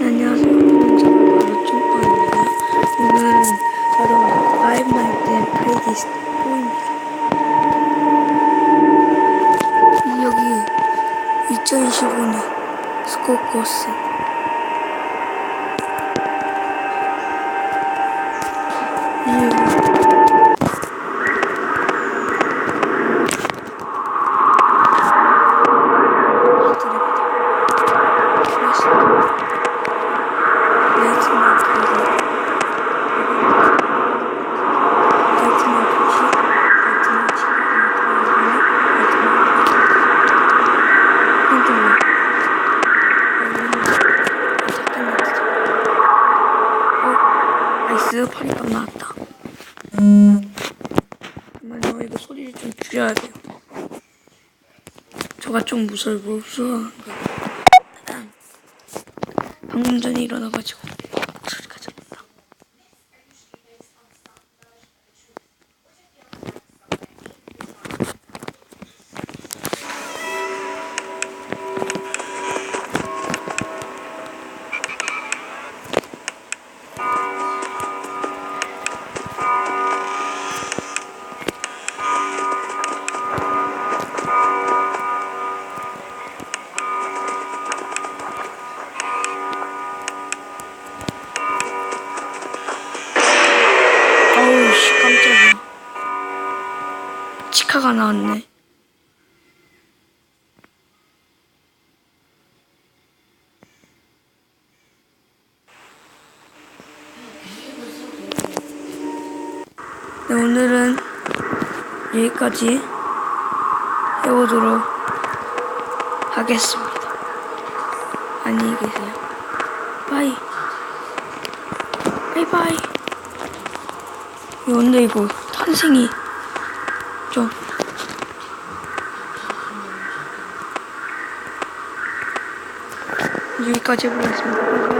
안녕하세요. 오늘은 저는 바로 쭈빠입니다. 오늘은 바로 Five Nights at Freddy's 4입니다. 여기 2015년 스코코스 아이스 파리빵 나왔다. 잠깐만요, 이거 소리를 좀 줄여야 돼요. 저가 좀 무서워, 무서워한. 일단 방금 전에 일어나가지고 어우 씨 깜짝이야. 치카가 나왔네. 네, 오늘은 여기까지 해보도록 하겠습니다. 안녕히 계세요. 바이. 바이바이. 근데 이거 탄생이 좀 여기까지 해보겠습니다.